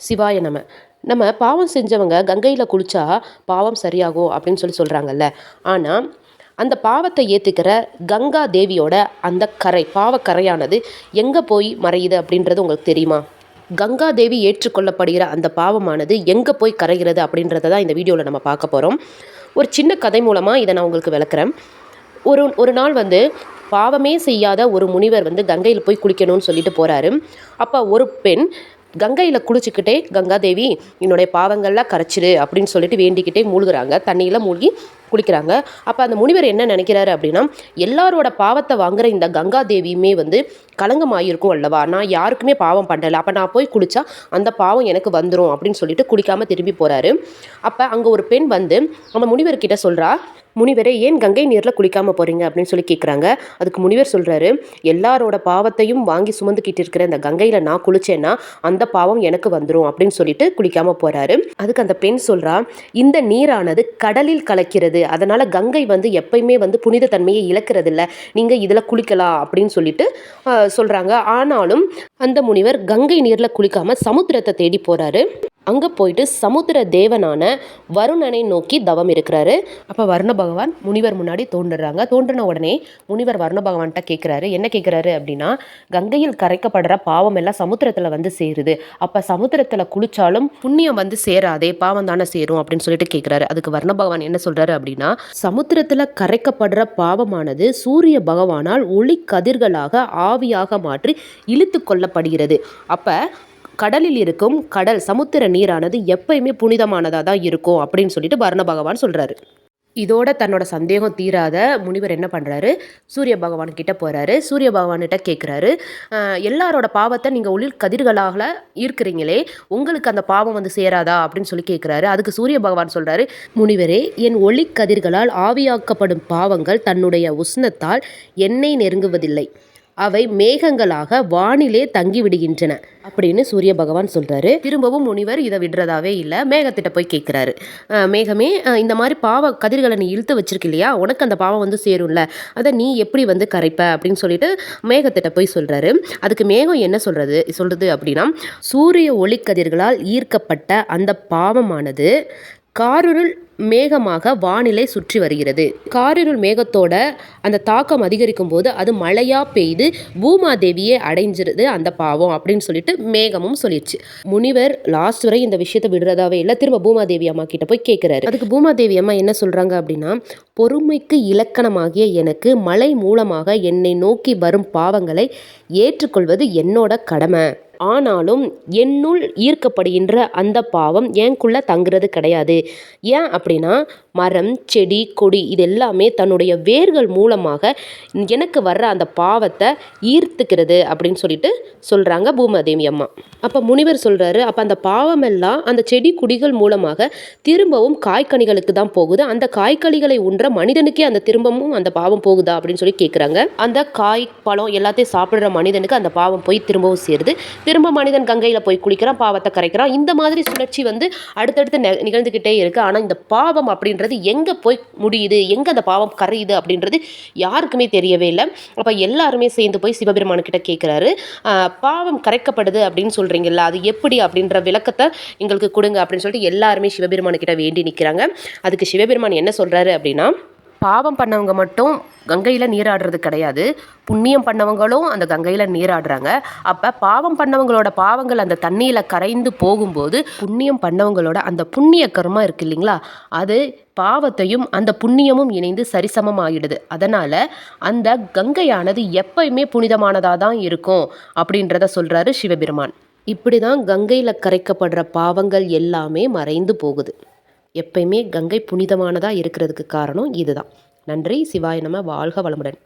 சிவாய நம. நம்ம பாவம் செஞ்சவங்க கங்கையில் குளிச்சா பாவம் சரியாகும் அப்படின்னு சொல்லி சொல்கிறாங்கல்ல ஆனால் அந்த பாவத்தை ஏற்றுக்கிற கங்கா தேவியோட அந்த கரை பாவக்கரையானது எங்கே போய் மறையுது அப்படின்றது உங்களுக்கு தெரியுமா? கங்கா தேவி ஏற்றுக்கொள்ளப்படுகிற அந்த பாவமானது எங்கே போய் கரைகிறது அப்படின்றத தான் இந்த வீடியோவில் நம்ம பார்க்க போகிறோம் ஒரு சின்ன கதை மூலமாக இதை நான் உங்களுக்கு விளக்குறேன். ஒரு ஒரு நாள் வந்து பாவமே செய்யாத ஒரு முனிவர் வந்து கங்கையில் போய் குளிக்கணும்னு சொல்லிட்டு போகிறாரு அப்போ ஒரு பெண் கங்கையில் குளிச்சுக்கிட்டே கங்காதேவி என்னுடைய பாவங்கள்லாம் கரைச்சிரு அப்படின்னு சொல்லிட்டு வேண்டிக்கிட்டே மூழ்குறாங்க. தண்ணியில் மூழ்கி குளிக்கிறாங்க அப்போ அந்த முனிவர் என்ன நினைக்கிறாரு அப்படின்னா எல்லாரோட பாவத்தை வாங்குற இந்த கங்கா தேவியுமே வந்து களங்கமாயிருக்கும் அல்லவா? நான் யாருக்குமே பாவம் பண்ணலை. அப்போ நான் போய் குளித்தா அந்த பாவம் எனக்கு வந்துடும் அப்படின்னு சொல்லிட்டு குளிக்காமல் திரும்பி போகிறாரு அப்போ அங்கே ஒரு பெண் வந்து அந்த முனிவர்கிட்ட சொல்கிறா முனிவரே ஏன் கங்கை நீரில் குளிக்காமல் போகிறீங்க அப்படின்னு சொல்லி கேட்குறாங்க அதுக்கு முனிவர் சொல்கிறாரு எல்லாரோட பாவத்தையும் வாங்கி சுமந்துக்கிட்டு இருக்கிற இந்த கங்கையில் நான் குளிச்சேன்னா அந்த பாவம் எனக்கு வந்துடும் அப்படின்னு சொல்லிட்டு குளிக்காமல் போகிறாரு அதுக்கு அந்த பெண் சொல்கிறா இந்த நீரானது கடலில் கலக்கிறது அதனால் கங்கை வந்து எப்பயுமே வந்து புனித தன்மையை இழக்கிறது நீங்கள் இதில் குளிக்கலாம் அப்படின்னு சொல்லிட்டு சொல்கிறாங்க ஆனாலும் அந்த முனிவர் கங்கை நீரில் குளிக்காமல் சமுத்திரத்தை தேடி போகிறாரு அங்கே போயிட்டு சமுத்திர தேவனான வருணனை நோக்கி தவம் இருக்கிறாரு. அப்போ வருண பகவான் முனிவர் முன்னாடி தோன்றுறாங்க. தோன்றின உடனே முனிவர் வருண பகவான்கிட்ட கேட்குறாரு என்ன கேட்குறாரு அப்படின்னா கங்கையில் கரைக்கப்படுற பாவம் எல்லாம் சமுத்திரத்தில் வந்து சேருது. அப்போ சமுத்திரத்தில் குளிச்சாலும் புண்ணியம் வந்து சேராதே பாவம் தானே சேரும் அப்படின்னு சொல்லிட்டு கேட்குறாரு அதுக்கு வருண பகவான் என்ன சொல்கிறாரு அப்படின்னா சமுத்திரத்தில் கரைக்கப்படுற பாவமானது சூரிய பகவானால் ஒளி கதிர்களாக ஆவியாக மாற்றி இழுத்து கொள்ளப்படுகிறது. அப்போ கடலில் இருக்கும் கடல் சமுத்திர நீரானது எப்பயுமே புனிதமானதாக தான் இருக்கும் அப்படின்னு சொல்லிட்டு வர்ண பகவான் சொல்கிறாரு இதோட தன்னோட சந்தேகம் தீராத முனிவர் என்ன பண்ணுறாரு சூரிய பகவான் கிட்ட போகிறாரு சூரிய பகவான்கிட்ட கேட்குறாரு எல்லாரோட பாவத்தை நீங்கள் ஒளிர் கதிர்களாக இருக்கிறீங்களே உங்களுக்கு அந்த பாவம் வந்து சேராதா அப்படின்னு சொல்லி கேட்குறாரு அதுக்கு சூரிய பகவான் சொல்கிறாரு முனிவரே என் ஒளி கதிர்களால் ஆவியாக்கப்படும் பாவங்கள் தன்னுடைய உஷ்ணத்தால் என்னை நெருங்குவதில்லை. அவை மேகங்களாக வானிலே தங்கி விடுகின்றன அப்படின்னு சூரிய பகவான் சொல்கிறாரு திரும்பவும் முனிவர் இதை விடுறதாவே இல்லை மேகத்திட்ட போய் கேட்குறாரு. மேகமே இந்த மாதிரி பாவ கதிர்களை நீ இழுத்து வச்சிருக்க இல்லையா? உனக்கு அந்த பாவம் வந்து சேரும்ல. அதை நீ எப்படி வந்து கரைப்ப? அப்படின்னு சொல்லிட்டு மேகத்திட்ட போய் சொல்கிறாரு அதுக்கு மேகம் என்ன சொல்கிறது சொல்கிறது அப்படின்னா சூரிய ஒளிக்கதிர்களால் ஈர்க்கப்பட்ட அந்த பாவமானது காரிருள் மேகமாக வானிலை சுற்றி வருகிறது. காரிருள் மேகத்தோட அந்த தாக்கம் அதிகரிக்கும் போது அது மழையாக பெய்து பூமாதேவியே அடைஞ்சிருது அந்த பாவம் அப்படின்னு சொல்லிட்டு மேகமும் சொல்லிடுச்சு முனிவர் லாஸ்ட் வரை இந்த விஷயத்தை விடுறதாவே இல்லை. திரும்ப பூமாதேவி அம்மா கிட்ட போய் கேட்குறாரு அதுக்கு பூமாதேவி அம்மா என்ன சொல்கிறாங்க அப்படின்னா பொறுமைக்கு இலக்கணமாகிய எனக்கு மழை மூலமாக என்னை நோக்கி வரும் பாவங்களை ஏற்றுக்கொள்வது என்னோட கடமை. ஆனாலும் என்னுள் ஈர்க்கப்படுகின்ற அந்த பாவம் எனக்குள்ளே தங்குறது கிடையாது. ஏன் அப்படின்னா மரம் செடி கொடி இது எல்லாமே தன்னுடைய வேர்கள் மூலமாக எனக்கு வர்ற அந்த பாவத்தை ஈர்த்துக்கிறது அப்படின்னு சொல்லிட்டு சொல்கிறாங்க பூமாதேவி அம்மா. அப்போ முனிவர் சொல்கிறாரு அப்போ அந்த பாவம் எல்லாம் அந்த செடி கொடிகள் மூலமாக திரும்பவும் காய்கனிகளுக்கு தான் போகுது. அந்த காய்கனிகளை உன்ற மனிதனுக்கே அந்த திரும்பவும் அந்த பாவம் போகுதா அப்படின்னு சொல்லி கேட்குறாங்க அந்த காய் பழம் எல்லாத்தையும் சாப்பிட்ற மனிதனுக்கு அந்த பாவம் போய் திரும்பவும் சேருது. திரும்ப மனிதன் கங்கையில் போய் குளிக்கிறான் பாவத்தை கரைக்கிறான். இந்த மாதிரி சுழற்சி வந்து அடுத்தடுத்து நிகழ்ந்துக்கிட்டே இருக்குது ஆனால் இந்த பாவம் அப்படின்றது எங்கே போய் முடியுது? எங்கே அந்த பாவம் கரையுது அப்படின்றது யாருக்குமே தெரியவே இல்லை. அப்போ எல்லாருமே சேர்ந்து போய் சிவபெருமான்கிட்ட கேட்குறாரு பாவம் கரைக்கப்படுது அப்படின்னு சொல்கிறீங்கல்ல அது எப்படி அப்படின்ற விளக்கத்தை எங்களுக்கு கொடுங்க அப்படின்னு சொல்லிட்டு எல்லாருமே சிவபெருமான்கிட்ட வேண்டி நிற்கிறாங்க அதுக்கு சிவபெருமான் என்ன சொல்கிறாரு அப்படின்னா பாவம் பண்ணவங்க மட்டும் கங்கையில் நீராடுறது கிடையாது. புண்ணியம் பண்ணவங்களும் அந்த கங்கையில் நீராடுறாங்க. அப்போ பாவம் பண்ணவங்களோட பாவங்கள் அந்த தண்ணியில் கரைந்து போகும்போது புண்ணியம் பண்ணவங்களோட அந்த புண்ணிய கருமா இருக்குது இல்லைங்களா? அது பாவத்தையும் அந்த புண்ணியமும் இணைந்து சரிசமமாகிடுது அதனால் அந்த கங்கையானது எப்பயுமே புனிதமானதாக தான் இருக்கும் அப்படின்றத சொல்கிறாரு சிவபெருமான். இப்படி தான் கங்கையில் கரைக்கப்படுற பாவங்கள் எல்லாமே மறைந்து போகுது. எப்பயுமே கங்கை புனிதமானதாக இருக்கிறதுக்கு காரணம் இதுதான். நன்றி. சிவாய நம்ம வாழ்க வளமுடன்.